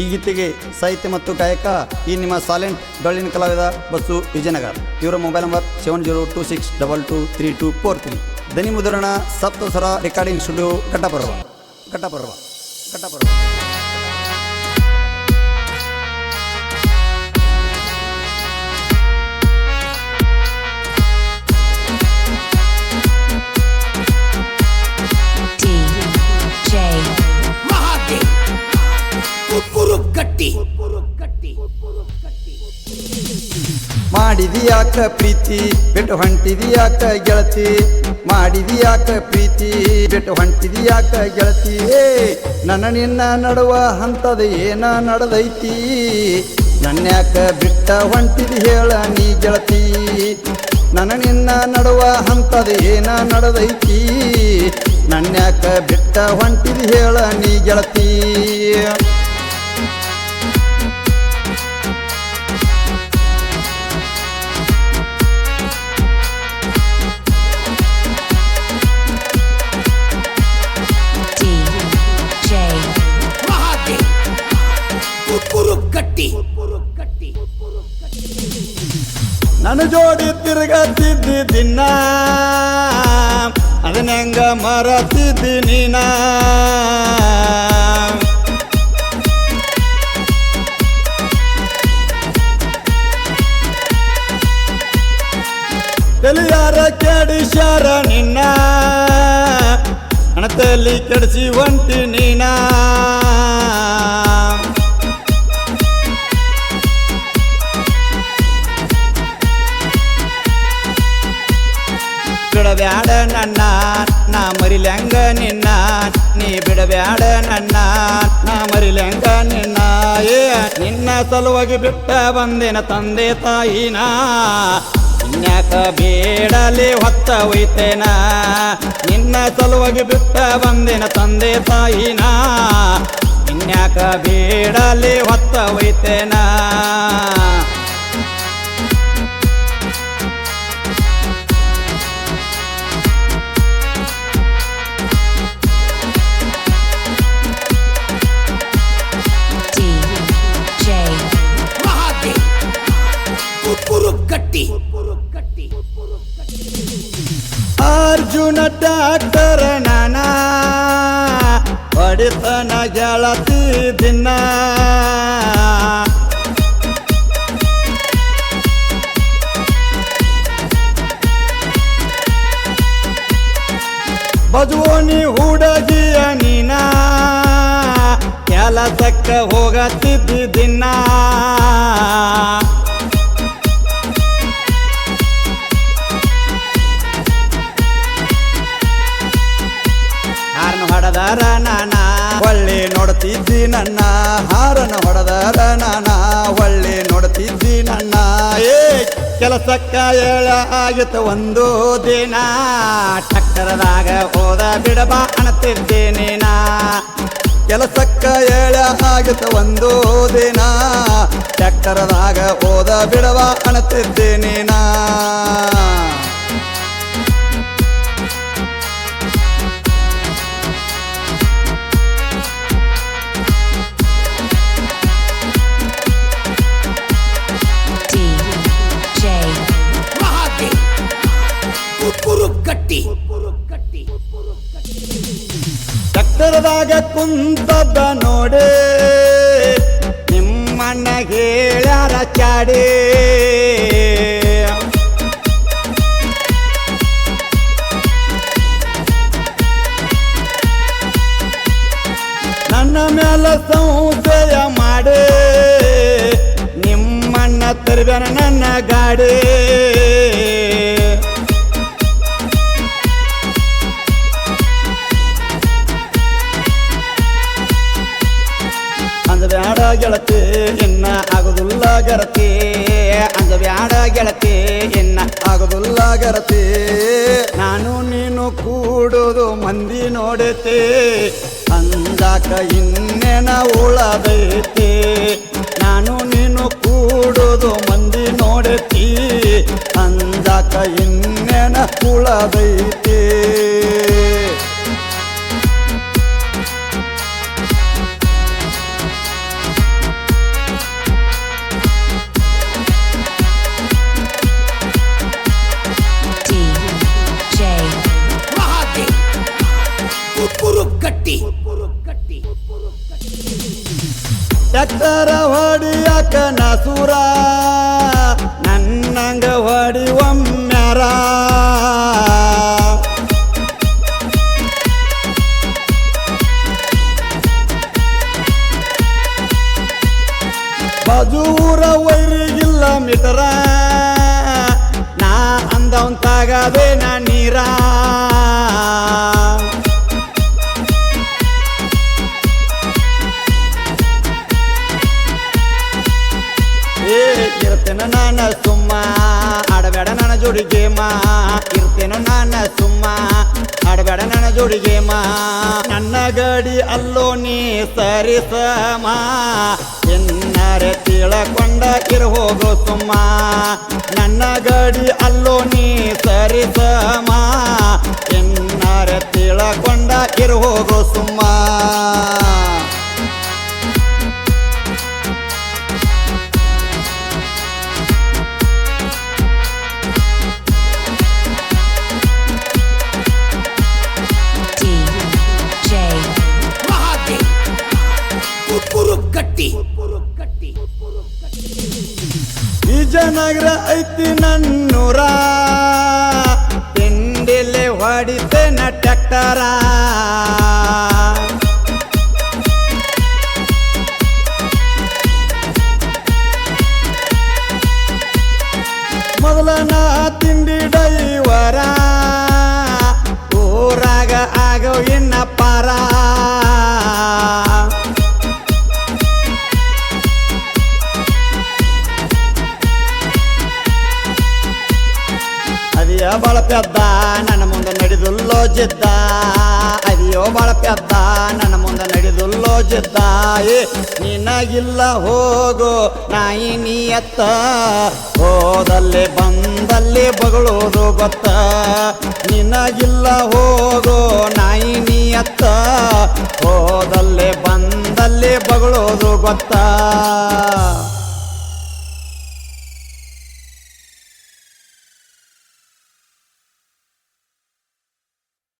ಈ ಗೀತೆಗೆ ಸಾಹಿತ್ಯ ಮತ್ತು ಗಾಯಕ ಈ ನಿಮ್ಮ ಸಾಲೆಂಟ್ ಡೊಳ್ಳಿನ ಕಲಾವಿದ ಬಸ್ಸು ವಿಜಯನಗರ್. ಇವರ mobile number seven zero two six double two three two four three. ದನಿ ಮುದ್ರಣ ಸಪ್ತಸ್ವರ ರೆಕಾರ್ಡಿಂಗ್ ಸ್ಟುಡಿಯೋ ಕಟ್ಟಪರ್ವ. ಕಟ್ಟಪರ್ವ. ಘಟ್ಟಪರ್ವ ಮಾಡಿದಿಯಾಕ ಪ್ರೀತಿ, ಬಿಟ್ಟು ಹೊಂಟಿದಿಯಾಕ ಗೆಳತಿ. ಮಾಡಿದಿಯಾಕ ಪ್ರೀತಿ, ಬಿಟ್ಟು ಹೊಂಟಿದಿಯಾಕ ಗೆಳತಿ. ನನ್ನ ನಿನ್ನ ನಡುವ ಹಂತದ ಏನ ನಡೆದೈತಿ? ನನ್ಯಾಕ ಬಿಟ್ಟ ಹೊಂಟಿದಿ ಹೇಳ ನೀ ಗೆಳತಿ. ನನ್ನ ನಿನ್ನ ನಡುವ ಹಂತದ ಏನ ನಡೆದೈತಿ? ನನ್ಯಾಕ ಬಿಟ್ಟ ಹೊಂಟಿದಿ ಹೇಳ ನೀ ಗೆಳತಿ. ನನ್ನ ಜೋಡಿ ತಿರುಗತ್ತಿದ್ದಿ ದಿನ. ಅದನ್ನ ಹೆಂಗ ಮರತಿದ್ದಿ ನೀನ? ತಲಿಯಾರ ಕೆಡಿಸ್ಯಾರ ನಿನ್ನ? ಅಣತಲ್ಲಿ ಕೆಡಿಸಿ ಒಂಟಿ ನೀನ? ಬಿಡಬ್ಯಾಡ ನನ್ನ, ನಾ ಮರಿಲ್ಯಾಂಗ ನಿನ್ನ, ನೀ ಬಿಡಬ್ಯಾಡ ನನ್ನ, ನಾ ಮರಿಲ್ಯಾಂಗ ನಿನ್ನ. ಏ, ನಿನ್ನ ಸಲುವಾಗಿ ಬಿಟ್ಟ ಬಂದಿನ ತಂದೆ ತಾಯಿನ. ಇನ್ಯಾಕ ಬೇಡಲಿ ಹೊತ್ತ ಒಯ್ತೇನ ನಿನ್ನ ಸಲುವಾಗಿ ಬಿಟ್ಟ ಬಂದಿನ ತಂದೆ ತಾಯಿನ. ಇನ್ಯಾಕ ಬೇಡಲಿ ಹೊತ್ತ ಒಯ್ತೇನ ಅರ್ಜುನ ಡಾಕ್ಟರ್ ನಾನ ಹೊಡಿತನ ಗೆಳತಿ ದಿನ ಬಜುವನಿ ಹುಡುಗಿಯ ನೀನ ಕೆಲಸಕ್ಕ ಹೋಗತ್ತಿದ್ದಿ ದಿನ ಹಾರನ ಹೊಡೆದಾರ ಒಳ್ಳೆ ನೋಡ್ತಿದ್ದಿ ನನ್ನ. ಹಾರನ ಹೊಡೆದರ ನಾನ, ಒಳ್ಳೆ ನೋಡ್ತಿದ್ದಿ ನನ್ನ. ಏ, ಕೆಲಸಕ್ಕ ಏಳ ಆಗಿತ್ತು ಒಂದು ದಿನ. ಟಕ್ಕರದಾಗ ಹೋದ ಬಿಡಬ ಅಣತಿದ್ದೇನೆ ನಾ. ಕೆಲಸಕ್ಕ ಏಳ ಆಗಿತ್ತ ಒಂದು ದಿನ. ಟಕ್ಕರದಾಗ ಹೋದ ಬಿಡವ ಅಣತಿದ್ದೇನೆ ನೀನಾ ಚಕ್ರದಾಗ ನೋಡು ನಿಮ್ಮಣ್ಣ ಹೇಳ್ಯಾರ ಚಾಡಿ. ನನ್ನ ಮೇಲೆ ಸಂಶಯ ಮಾಡಿ ನಿಮ್ಮಣ್ಣ ತರ್ಬೇನ ನನ್ನ ಗಾಡಿ. ಗೆಳತಿ, ಇನ್ನ ಆಗುದಿಲ್ಲ ಗರತಿ ಅಂಜಬ್ಯಾಡ ಗೆಳತಿ, ಇನ್ನ ಆಗುದಿಲ್ಲ ಗರತಿ ನಾನು ನೀನು ಕೂಡುದು ಮಂದಿ ನೋಡತಿ. ಅಂದಾಕ ಇನ್ನೇನ ಉಳದೈತಿ. ನಾನು ನೀನು ಕೂಡುದು ಮಂದಿ ನೋಡತಿ. ಅಂದಾಕ ಇನ್ನೇನ ಉಳದೈತಿ. ಹೊಡಿಯಾಕ ನಸೂರ ನನ್ನಂಗ ಹೊಡಿ ಒಮ್ಮ್ಯಾರ ಬಜೂರ ವೈರಿಗಿಲ್ಲ ಮಿಟರ ನಾ ಅಂದವನ್ ತಾಗದೆ ನಾ ನೀರ. ಇರ್ತೇನ ನಾನ ಸುಮ್ಮ, ಆಡಬೇಡ ನನ್ನ ಜೋಡಿಗೆ ಮಾ. ಇರ್ತೇನು ನಾನ ಸುಮ್ಮ, ಆಡಬೇಡ ನನ್ನ ಜೋಡಿಗೆ ಮಾ. ನನ್ನ ಗಡಿ ಅಲ್ಲೋ ನೀ ಸರಿಸಮ ಎನ್ನರೆ ತಿಳಕೊಂಡ ಕಿರು ಹೋಗೋ ಸುಮ್ಮ. ನನ್ನ ಗಡಿ ಅಲ್ಲೋ ನೀ ಸರಿಸಮ ಎನ್ನರೆ ತಿಳಕೊಂಡ ಕಿರು ಹೋಗೋ ಸುಮ್ಮ. ಕುರುಕ್ ಗಟ್ಟಿ ಗಟ್ಟಿ ವಿಜಯನಗರ ಐತಿ ನನ್ನೂರ. ತಿಂಡಿಲೆ ಹೊಡಿತೇನ ಟ್ಯಾಕ್ಟರ. ಬಾಳ ಪೆದ್ದ ನನ್ನ ಮುಂದೆ ನಡೆದುಲ್ಲೋ అదియో బాల ಬಾಳ ಪೆದ್ದ ನನ್ನ ಮುಂದೆ ನಡೆದುಲ್ಲೋ ಏ, ನಿನಗಿಲ್ಲ ಹೋಗೋ ನಾಯಿ ನೀಯತ್ತ ಹೋದಲ್ಲಿ ಬಂದಲ್ಲಿ ಬಗಳೋದು ಗೊತ್ತ. ನಿನಗಿಲ್ಲ ಹೋಗೋ ನಾಯಿ ನೀಯತ್ತ ಹೋದಲ್ಲಿ ಬಂದಲ್ಲಿ ಬಗಳೋದು ಗೊತ್ತ.